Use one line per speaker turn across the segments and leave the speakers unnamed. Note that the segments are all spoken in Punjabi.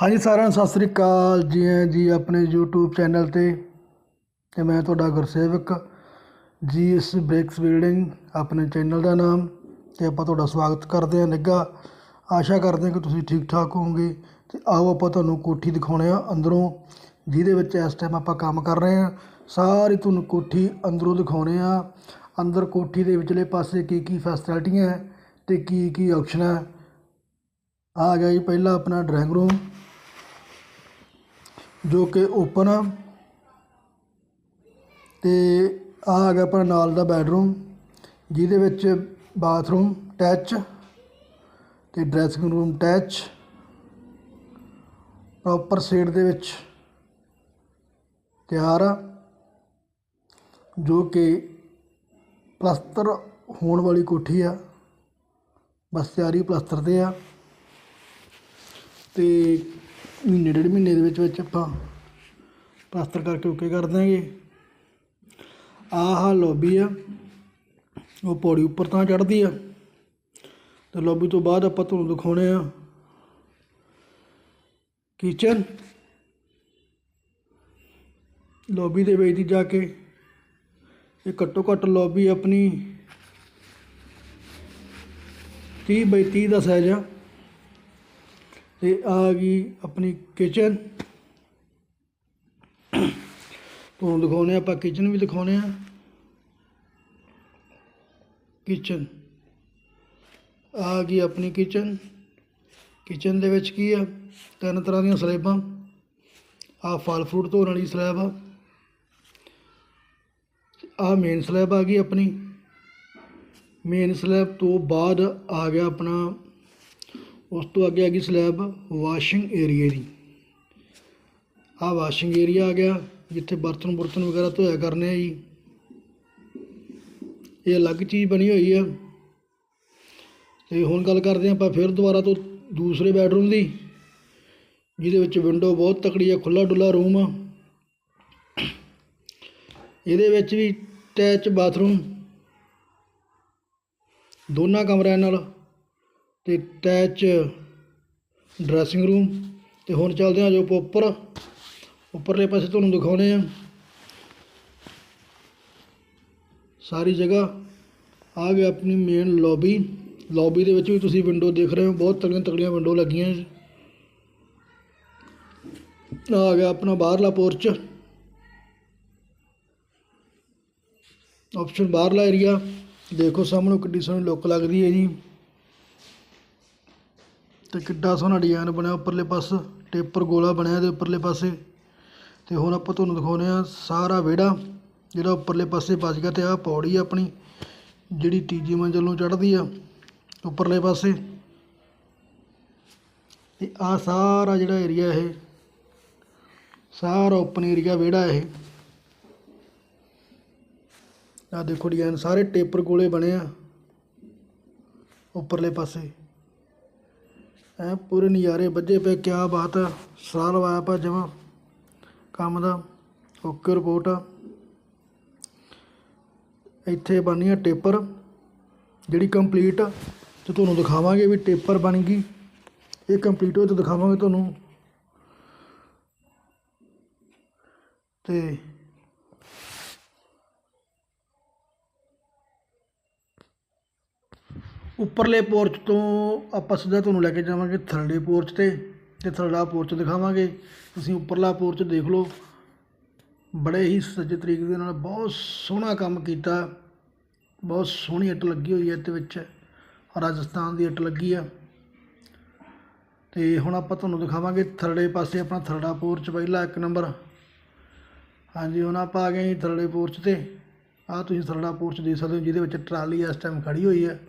ਹਾਂਜੀ, ਸਾਰਿਆਂ ਨੂੰ ਸਤਿ ਸ੍ਰੀ ਅਕਾਲ ਜੀ ਆਇਆਂ ਜੀ ਆਪਣੇ YouTube ਚੈਨਲ ਤੇ ਤੇ ਮੈਂ ਤੁਹਾਡਾ ਗੁਰਸੇਵਕ ਜੀ ਇਸ ਬ੍ਰੇਕਸ ਬਿਲਡਿੰਗ ਆਪਣੇ ਚੈਨਲ ਦਾ ਨਾਮ ਤੇ ਆਪਾਂ ਤੁਹਾਡਾ ਸਵਾਗਤ ਕਰਦੇ ਹਾਂ ਨਿੱਘਾ। ਆਸ਼ਾ ਕਰਦੇ ਹਾਂ ਕਿ ਤੁਸੀਂ ਠੀਕ ਠਾਕ ਹੋਵੋਗੇ ਤੇ ਆਓ ਆਪਾਂ ਤੁਹਾਨੂੰ ਕੋਠੀ ਦਿਖਾਉਣੇ ਆ ਅੰਦਰੋਂ, ਜਿਹਦੇ ਵਿੱਚ ਇਸ ਟਾਈਮ ਆਪਾਂ ਕੰਮ ਕਰ ਰਹੇ ਹਾਂ। ਸਾਰੀ ਤੁਹਾਨੂੰ ਕੋਠੀ ਅੰਦਰੋਂ ਦਿਖਾਉਣੇ ਆ ਅੰਦਰ ਕੋਠੀ ਦੇ ਵਿਚਲੇ ਪਾਸੇ ਕੀ ਕੀ ਫੈਸਿਲਿਟੀਆਂ ਹੈ ਤੇ ਕੀ ਕੀ ਆਪਸ਼ਨ ਹੈ। ਆ ਗਿਆ ਜੀ, ਪਹਿਲਾ ਆਪਣਾ ਡਰਾਇੰਗ ਰੂਮ ਜੋ ਕਿ ਓਪਨ ਆ। ਤੇ ਆ ਆ ਆਪਣਾ ਨਾਲ ਦਾ ਬੈਡਰੂਮ ਜਿਹਦੇ ਵਿੱਚ ਬਾਥਰੂਮ ਅਟੈਚ ਤੇ dressing room attach proper shade ਦੇ ਵਿੱਚ ਤਿਆਰ ਆ, ਜੋ ਕਿ ਪਲਸਤਰ ਹੋਣ ਵਾਲੀ ਕੋਠੀ ਆ। ਬਸ ਤਿਆਰੀ ਪਲਸਤਰ ਤੇ ਆ। ਤੇ ਮਹੀਨੇ, ਡੇਢ ਮਹੀਨੇ ਦੇ ਵਿੱਚ ਵਿੱਚ ਆਪਾਂ ਪਲਸਤਰ ਕਰਕੇ ਓਕੇ ਕਰ ਦਾਂਗੇ ਆਹ ਲੋਬੀ ਆ, ਉਹ ਪੌੜੀ ਉੱਪਰ ਤਾਂ ਚੜ੍ਹਦੀ ਆ। ਤੇ ਲੋਬੀ ਤੋਂ ਬਾਅਦ ਆਪਾਂ ਤੁਹਾਨੂੰ ਦਿਖਾਉਣੇ ਆ ਕਿਚਨ ਲੋਬੀ ਦੇ ਵਿੱਚ ਦੀ ਜਾ ਕੇ ਇਹ ਘੱਟੋ ਘੱਟ ਲੋਬੀ ਆਪਣੀ 30 ਬਾਈ 30 ਦਾ ਸਾਈਜ਼ ਆ। ਤੇ ਆ ਗਈ ਆਪਣੀ ਕਿਚਨ ਤੁਹਾਨੂੰ ਦਿਖਾਉਣੇ ਆਪਾਂ ਕਿਚਨ ਵੀ ਦਿਖਾਉਣੇ ਆ ਕਿਚਨ ਆ ਗਈ ਆਪਣੀ ਕਿਚਨ ਕਿਚਨ ਦੇ ਵਿੱਚ ਕੀ ਆ? ਤਿੰਨ ਤਰ੍ਹਾਂ ਦੀਆਂ ਸਲੈਬਾਂ। ਆ ਫਲ ਫਰੂਟ ਧੋਣ ਵਾਲੀ ਸਲੈਬ ਆ। ਆ ਮੇਨ ਸਲੈਬ ਆ ਗਈ ਆਪਣੀ। ਮੇਨ ਸਲੈਬ ਤੋਂ ਬਾਅਦ ਆ ਗਿਆ ਆਪਣਾ ਉਸ ਤੋਂ ਅੱਗੇ ਆ ਗਈ ਸਲੈਬ ਵਾਸ਼ਿੰਗ ਏਰੀਆ ਦੀ। ਆ ਵਾਸ਼ਿੰਗ ਏਰੀਆ ਆ ਗਿਆ, ਜਿੱਥੇ ਬਰਤਨ ਬੁਰਤਨ ਵਗੈਰਾ ਧੋਇਆ ਕਰਨੇ ਆ ਜੀ। ਇਹ ਅਲੱਗ ਚੀਜ਼ ਬਣੀ ਹੋਈ ਆ। ਤੇ ਹੁਣ ਗੱਲ ਕਰਦੇ ਹਾਂ ਆਪਾਂ ਫਿਰ ਦੁਬਾਰਾ ਤੋਂ ਦੂਸਰੇ ਬੈਡਰੂਮ ਦੀ, ਜਿਹਦੇ ਵਿੱਚ ਵਿੰਡੋ ਬਹੁਤ ਤਕੜੀ ਆ ਖੁੱਲਾ ਡੁੱਲਾ ਰੂਮ ਆ। ਇਹਦੇ ਵਿੱਚ ਵੀ ਅਟੈਚ ਬਾਥਰੂਮ ਦੋਨਾਂ ਕਮਰਿਆਂ ਨਾਲ। ਅਤੇ ਅਟੈਚ ਡਰੈਸਿੰਗ ਰੂਮ ਅਤੇ ਹੁਣ ਚੱਲਦੇ ਹਾਂ ਜੋ ਆਪਾਂ ਉੱਪਰ। ਉੱਪਰਲੇ ਪਾਸੇ ਤੁਹਾਨੂੰ ਦਿਖਾਉਂਦੇ ਆ। ਸਾਰੀ ਜਗ੍ਹਾ। ਆ ਗਿਆ ਆਪਣੀ ਮੇਨ ਲੌਬੀ ਲੌਬੀ ਦੇ ਵਿੱਚ ਵੀ ਤੁਸੀਂ ਵਿੰਡੋ ਦੇਖ ਰਹੇ ਹੋ। ਬਹੁਤ ਤਕੜੀਆਂ ਤਕੜੀਆਂ ਵਿੰਡੋ ਲੱਗੀਆਂ ਆ ਗਿਆ ਆਪਣਾ ਬਾਹਰਲਾ ਪੋਰਚ ਆਪਸ਼ਨ ਬਾਹਰਲਾ ਏਰੀਆ ਦੇਖੋ ਸਾਹਮਣੇ ਕਿੰਨੀ ਸੋਹਣੀ ਲੁੱਕ ਲੱਗਦੀ ਹੈ ਜੀ। ਤੇ ਕਿੱਡਾ ਸੋਹਣਾ ਡਿਜ਼ਾਈਨ ਬਣਿਆ, ਉੱਪਰਲੇ ਪਾਸੇ ਟੇਪਰ ਗੋਲਾ ਬਣਿਆ ਇਹਦੇ ਉੱਪਰਲੇ ਪਾਸੇ। ਤੇ ਹੁਣ ਆਪਾਂ ਤੁਹਾਨੂੰ ਦਿਖਾਉਂਦੇ ਆ ਸਾਰਾ ਵਿਹੜਾ, ਜਿਹੜਾ ਉੱਪਰਲੇ ਪਾਸੇ ਬਚ ਗਿਆ ਤੇ ਆਹ ਪੌੜੀ ਆ ਆਪਣੀ, ਜਿਹੜੀ ਤੀਜੀ ਮੰਜ਼ਲ ਨੂੰ ਚੜ੍ਹਦੀ ਆ ਉੱਪਰਲੇ ਪਾਸੇ। ਤੇ ਆ ਸਾਰਾ ਜਿਹੜਾ ਏਰੀਆ ਇਹ, ਸਾਰਾ ਓਪਨ ਏਰੀਆ ਵਿਹੜਾ ਇਹ। ਆ ਦੇਖੋ ਡਿਜ਼ਾਈਨ ਸਾਰੇ ਟੇਪਰ ਗੋਲੇ ਬਣੇ ਆ, ਉੱਪਰਲੇ ਪਾਸੇ। ਐ ਪੂਰੇ ਨਜ਼ਾਰੇ ਵੱਜੇ ਪਏ, ਕਿਆ ਬਾਤ ਆ। ਸਾਲ ਵਾਇਆ ਪਾ ਜਮਾ, ਕੰਮ ਦਾ, ਓਕੇ ਰਿਪੋਰਟ ਆ। ਇੱਥੇ ਬਣੀ ਆ ਟੇਪਰ, ਜਿਹੜੀ ਕੰਪਲੀਟ ਤੇ ਤੁਹਾਨੂੰ ਦਿਖਾਵਾਂਗੇ ਵੀ ਟੇਪਰ ਬਣ ਗਈ। ਇਹ ਕੰਪਲੀਟ ਹੋਏ ਤਾਂ ਦਿਖਾਵਾਂਗੇ ਤੁਹਾਨੂੰ। ਤੇ ਉੱਪਰਲੇ ਪੋਰਚ ਤੋਂ ਆਪਾਂ ਸਿੱਧਾ ਤੁਹਾਨੂੰ ਲੈ ਕੇ ਜਾਵਾਂਗੇ ਥਰਲੇ ਪੋਰਚ ਤੇ ਤੇ ਥਰਲਾ ਪੋਰਚ ਦਿਖਾਵਾਂਗੇ। ਤੁਸੀਂ ਉੱਪਰਲਾ ਪੋਰਚ ਦੇਖ ਲਓ। ਬੜੇ ਹੀ ਸੱਜੇ ਤਰੀਕੇ ਦੇ ਨਾਲ ਬਹੁਤ ਸੋਹਣਾ ਕੰਮ ਕੀਤਾ। ਬਹੁਤ ਸੋਹਣੀ ਇੱਟ ਲੱਗੀ ਹੋਈ ਹੈ ਇਹਦੇ ਵਿੱਚ। ਰਾਜਸਥਾਨ ਦੀ ਇੱਟ ਲੱਗੀ ਆ। ਤੇ ਹੁਣ ਆਪਾਂ ਤੁਹਾਨੂੰ ਦਿਖਾਵਾਂਗੇ ਥੱਲੜੇ ਪਾਸੇ ਆਪਣਾ ਥੱਲੜਾ ਪੋਰਚ ਪਹਿਲਾ ਇੱਕ ਨੰਬਰ। ਹਾਂਜੀ, ਹੁਣ ਆਪਾਂ ਆ ਗਏ ਜੀ ਪੋਰਚ ਤੇ। ਆਹ ਤੁਸੀਂ ਥੱਲੜਾ ਪੋਰਚ ਦੇਖ ਸਕਦੇ ਹੋ, ਜਿਹਦੇ ਵਿੱਚ ਟਰਾਲੀ ਇਸ ਟਾਈਮ ਖੜੀ ਹੋਈ ਹੈ।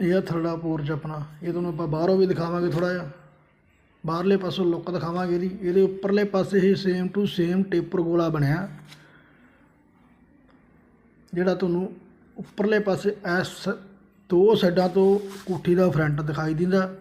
ਇਹ ਆ ਥਰੜਾ ਪੋਰਚ ਆਪਣਾ। ਇਹ ਤੁਹਾਨੂੰ ਆਪਾਂ ਬਾਹਰੋਂ ਵੀ ਦਿਖਾਵਾਂਗੇ ਥੋੜਾ ਜਿਹਾ। ਬਾਹਰਲੇ ਪਾਸੋਂ ਲੁੱਕ ਦਿਖਾਵਾਂਗੇ ਇਹਦੀ। ਇਹਦੇ ਉੱਪਰਲੇ ਪਾਸੇ ਹੀ ਸੇਮ ਟੂ ਸੇਮ ਟੇਪਰ ਗੋਲਾ ਬਣਿਆ। ਜਿਹੜਾ ਤੁਹਾਨੂੰ ਉੱਪਰਲੇ ਪਾਸੇ ਐਸ ਦੋ ਸਾਈਡਾਂ ਤੋਂ ਕੋਠੀ ਦਾ ਫਰੰਟ ਦਿਖਾਈ ਦਿੰਦਾ।